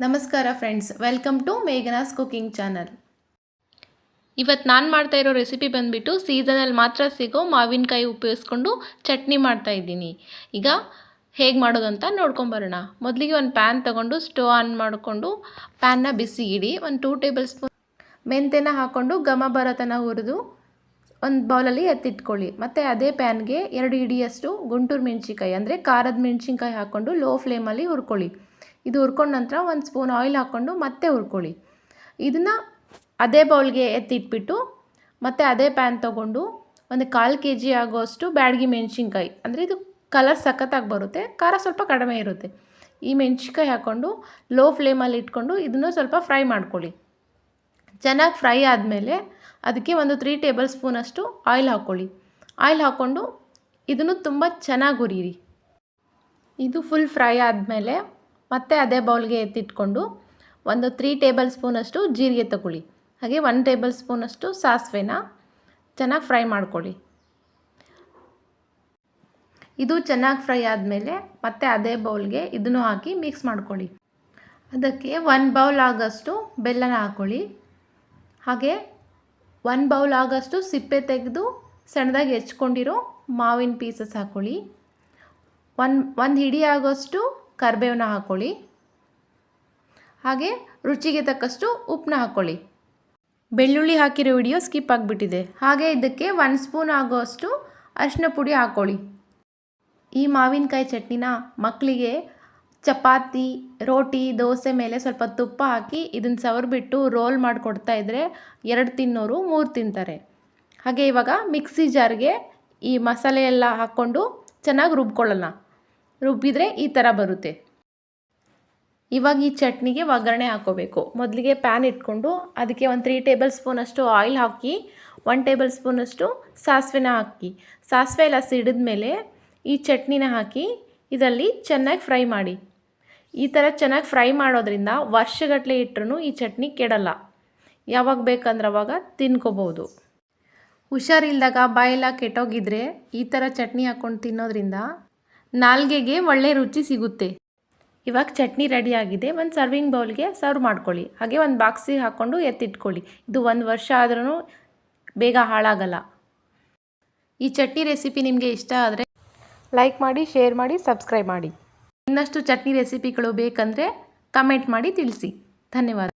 ನಮಸ್ಕಾರ friends welcome to Meghana's cooking channel ಇವತ್ತು ನಾನು ಮಾಡ್ತಾ ಇರೋ ರೆಸಿಪಿ ಬಂದುಬಿಟ್ಟು ಸೀಸನಲ್ಲಿ ಮಾತ್ರ ಸಿಗೋ ಮಾವಿನಕಾಯಿ ಉಪಯೋಗಿಸ್ಕೊಂಡು ಚಟ್ನಿ ಮಾಡ್ತಾ ಇದ್ದೀನಿ. ಈಗ ಹೇಗೆ ಮಾಡೋದು ಅಂತ ನೋಡ್ಕೊಂಬರೋಣ ಮೊದಲಿಗೆ ಒಂದು ಪ್ಯಾನ್ ತೊಗೊಂಡು ಸ್ಟವ್ ಆನ್ ಮಾಡಿಕೊಂಡು ಪ್ಯಾನ್ನ ಬಿಸಿ ಇಡಿ ಒಂದು ಟೂ ಟೇಬಲ್ ಸ್ಪೂನ್ ಮೆಂತೆನ ಹಾಕ್ಕೊಂಡು ಘಮ ಬರತನ ಹುರಿದು ಒಂದು ಬೌಲಲ್ಲಿ ಎತ್ತಿಟ್ಕೊಳ್ಳಿ. ಮತ್ತು ಅದೇ ಪ್ಯಾನ್ಗೆ ಎರಡು ಇಡಿಯಷ್ಟು ಗುಂಟೂರು ಮೆಣಸಿನ್ಕಾಯಿ, ಅಂದರೆ ಖಾರದ ಮೆಣಸಿನ್ಕಾಯಿ ಹಾಕ್ಕೊಂಡು ಲೋ ಫ್ಲೇಮಲ್ಲಿ ಹುರ್ಕೊಳ್ಳಿ. ಇದು ಹುರ್ಕೊಂಡ ನಂತರ ಒಂದು ಸ್ಪೂನ್ ಆಯಿಲ್ ಹಾಕ್ಕೊಂಡು ಮತ್ತೆ ಹುರ್ಕೊಳ್ಳಿ. ಇದನ್ನು ಅದೇ ಬೌಲ್ಗೆ ಎತ್ತಿಟ್ಬಿಟ್ಟು ಮತ್ತು ಅದೇ ಪ್ಯಾನ್ ತೊಗೊಂಡು ಒಂದು ಕಾಲು ಕೆ ಜಿ ಆಗೋಷ್ಟು ಬ್ಯಾಡಗಿ ಮೆಣಸಿನ್ಕಾಯಿ. ಅಂದರೆ ಇದು ಕಲರ್ ಸಖತ್ತಾಗಿ ಬರುತ್ತೆ, ಖಾರ ಸ್ವಲ್ಪ ಕಡಿಮೆ ಇರುತ್ತೆ. ಈ ಮೆಣಸಿನ್ಕಾಯಿ ಹಾಕ್ಕೊಂಡು ಲೋ ಫ್ಲೇಮಲ್ಲಿ ಇಟ್ಕೊಂಡು ಇದನ್ನು ಸ್ವಲ್ಪ ಫ್ರೈ ಮಾಡ್ಕೊಳ್ಳಿ. ಚೆನ್ನಾಗಿ ಫ್ರೈ ಆದಮೇಲೆ ಅದಕ್ಕೆ ಒಂದು ತ್ರೀ ಟೇಬಲ್ ಸ್ಪೂನಷ್ಟು ಆಯಿಲ್ ಹಾಕ್ಕೊಳ್ಳಿ. ಆಯಿಲ್ ಹಾಕ್ಕೊಂಡು ಇದನ್ನು ತುಂಬ ಚೆನ್ನಾಗಿ ಹುರಿಯಿರಿ. ಇದು ಫುಲ್ ಫ್ರೈ ಆದಮೇಲೆ ಮತ್ತೆ ಅದೇ ಬೌಲ್ಗೆ ಎತ್ತಿಟ್ಕೊಂಡು ಒಂದು ತ್ರೀ ಟೇಬಲ್ ಸ್ಪೂನಷ್ಟು ಜೀರಿಗೆ ತಗೊಳ್ಳಿ. ಹಾಗೆ ಒನ್ ಟೇಬಲ್ ಸ್ಪೂನಷ್ಟು ಸಾಸಿವೆನ ಚೆನ್ನಾಗಿ ಫ್ರೈ ಮಾಡ್ಕೊಳ್ಳಿ. ಇದು ಚೆನ್ನಾಗಿ ಫ್ರೈ ಆದಮೇಲೆ ಮತ್ತೆ ಅದೇ ಬೌಲ್ಗೆ ಇದನ್ನು ಹಾಕಿ ಮಿಕ್ಸ್ ಮಾಡ್ಕೊಳ್ಳಿ. ಅದಕ್ಕೆ ಒನ್ ಬೌಲ್ ಆಗೋಷ್ಟು ಬೆಲ್ಲನ ಹಾಕ್ಕೊಳ್ಳಿ ಹಾಗೆ ಒನ್ ಬೌಲ್ ಆಗೋಷ್ಟು ಸಿಪ್ಪೆ ತೆಗೆದು ಸಣ್ಣದಾಗಿ ಹೆಚ್ಕೊಂಡಿರೋ ಮಾವಿನ ಪೀಸಸ್ ಹಾಕ್ಕೊಳ್ಳಿ ಒನ್ ಒಂದು ಹಿಡಿ ಆಗೋಷ್ಟು ಕರಿಬೇವನ್ನ ಹಾಕ್ಕೊಳ್ಳಿ ಹಾಗೆ ರುಚಿಗೆ ತಕ್ಕಷ್ಟು ಉಪ್ಪನ್ನ ಹಾಕ್ಕೊಳ್ಳಿ ಬೆಳ್ಳುಳ್ಳಿ ಹಾಕಿರೋ ವಿಡಿಯೋ ಸ್ಕಿಪ್ ಆಗಿಬಿಟ್ಟಿದೆ. ಹಾಗೆ ಇದಕ್ಕೆ ಒನ್ ಸ್ಪೂನ್ ಆಗೋಷ್ಟು ಅರಿಶಿನ ಪುಡಿ ಹಾಕ್ಕೊಳ್ಳಿ ಈ ಮಾವಿನಕಾಯಿ ಚಟ್ನಿನ ಮಕ್ಕಳಿಗೆ ಚಪಾತಿ, ರೋಟಿ, ದೋಸೆ ಮೇಲೆ ಸ್ವಲ್ಪ ತುಪ್ಪ ಹಾಕಿ ಇದನ್ನು ಸವರ್ಬಿಟ್ಟು ರೋಲ್ ಮಾಡಿಕೊಡ್ತಾ ಇದ್ದರೆ ಎರಡು ತಿನ್ನೋರು ಮೂರು ತಿಂತಾರೆ. ಹಾಗೆ ಇವಾಗ ಮಿಕ್ಸಿ ಜಾರ್ಗೆ ಈ ಮಸಾಲೆ ಎಲ್ಲ ಹಾಕ್ಕೊಂಡು ಚೆನ್ನಾಗಿ ರುಬ್ಕೊಳ್ಳೋಣ. ರುಬ್ಬಿದರೆ ಈ ಥರ ಬರುತ್ತೆ. ಇವಾಗ ಈ ಚಟ್ನಿಗೆ ಒಗ್ಗರಣೆ ಹಾಕೋಬೇಕು. ಮೊದಲಿಗೆ ಪ್ಯಾನ್ ಇಟ್ಕೊಂಡು ಅದಕ್ಕೆ ಒಂದು ತ್ರೀ ಟೇಬಲ್ ಸ್ಪೂನಷ್ಟು ಆಯಿಲ್ ಹಾಕಿ ಒನ್ ಟೇಬಲ್ ಸ್ಪೂನಷ್ಟು ಸಾಸಿವೆನ ಹಾಕಿ. ಸಾಸಿವೆ ಎಲ್ಲ ಸಿಡಿದ ಮೇಲೆ ಈ ಚಟ್ನಿನ ಹಾಕಿ ಇದರಲ್ಲಿ ಚೆನ್ನಾಗಿ ಫ್ರೈ ಮಾಡಿ. ಈ ಥರ ಚೆನ್ನಾಗಿ ಫ್ರೈ ಮಾಡೋದ್ರಿಂದ ವರ್ಷಗಟ್ಟಲೆ ಇಟ್ಟರು ಈ ಚಟ್ನಿ ಕೆಡಲ್ಲ. ಯಾವಾಗ ಬೇಕಂದ್ರೆ ಅವಾಗ ತಿನ್ಕೋಬೋದು ಹುಷಾರಿಲ್ದಾಗ ಬಾಯೆಲ್ಲ ಕೆಟ್ಟೋಗಿದ್ರೆ ಈ ಥರ ಚಟ್ನಿ ಹಾಕ್ಕೊಂಡು ತಿನ್ನೋದ್ರಿಂದ ನಾಲ್ಗೆಗೆ ಒಳ್ಳೆ ರುಚಿ ಸಿಗುತ್ತೆ. ಇವಾಗ ಚಟ್ನಿ ರೆಡಿ ಆಗಿದೆ ಒಂದು ಸರ್ವಿಂಗ್ ಬೌಲ್ಗೆ ಸರ್ವ್ ಮಾಡ್ಕೊಳ್ಳಿ. ಹಾಗೆ ಒಂದು ಬಾಕ್ಸಿಗೆ ಹಾಕ್ಕೊಂಡು ಎತ್ತಿಟ್ಕೊಳ್ಳಿ. ಇದು ಒಂದು ವರ್ಷ ಆದ್ರೂ ಬೇಗ ಹಾಳಾಗಲ್ಲ. ಈ ಚಟ್ನಿ ರೆಸಿಪಿ ನಿಮಗೆ ಇಷ್ಟ ಆದರೆ ಲೈಕ್ ಮಾಡಿ ಶೇರ್ ಮಾಡಿ ಸಬ್ಸ್ಕ್ರೈಬ್ ಮಾಡಿ. ಇನ್ನಷ್ಟು ಚಟ್ನಿ ರೆಸಿಪಿಗಳು ಬೇಕಂದರೆ ಕಮೆಂಟ್ ಮಾಡಿ ತಿಳಿಸಿ. ಧನ್ಯವಾದ.